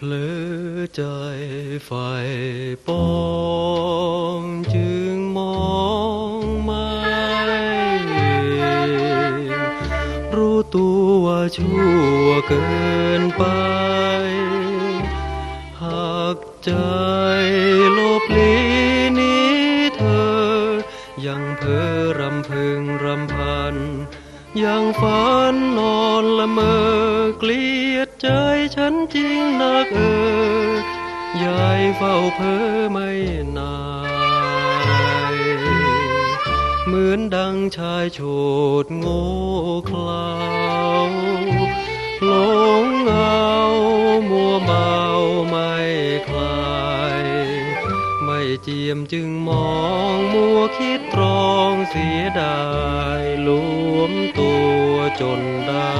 เพลอใจไฟปองจึงมองไม่เห็นรู้ตัวว่าชั่วเกินไป หากใจลบลีนี้เธอ ยังเพ้อรำพึงรำพัน ยังฝันนอนละเมอเกลียดใจฉันจริงนักเออยายเฝ้าเพ้อไม่นายเหมือนดังชายโฉดโง่เขลาหลงเอามัวเมาไม่คลาย ไม่เจียมจึงมองมัวคิดตรองเสียดายหลว มตัวจนได้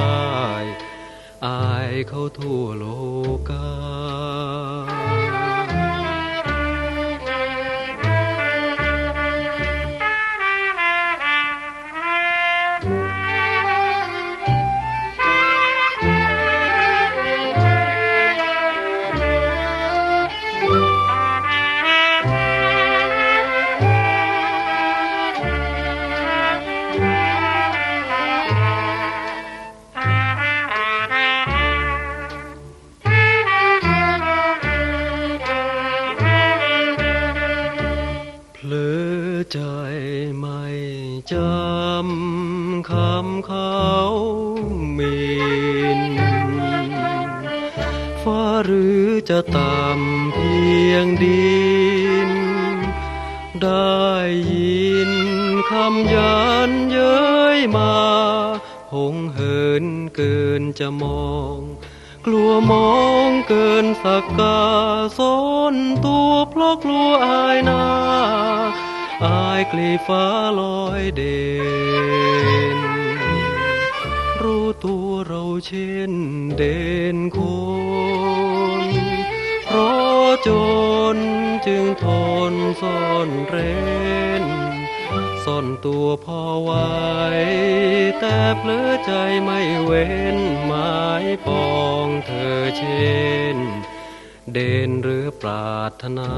อายเขาทั่วโลกา ใจไม่จำคำเขาหมินฟ้าหรือจะต่ำเพียงดิน ได้ยินคำยันเย้ยมาหงเหินเกินจะมอง กลัวมองเกินสักกาซ้อนตัวเพราะกลัวอายหนา อายกลีฟ้าลอยเด่น รู้ตัวเราเช่นเด่นคนเพราะจนจึงทนซ่อนเร้นซ่อนตัวพอไว้ แต่เพลอใจไม่เว้นหมายปองเธอเช่น เด่นหรือปรารถนา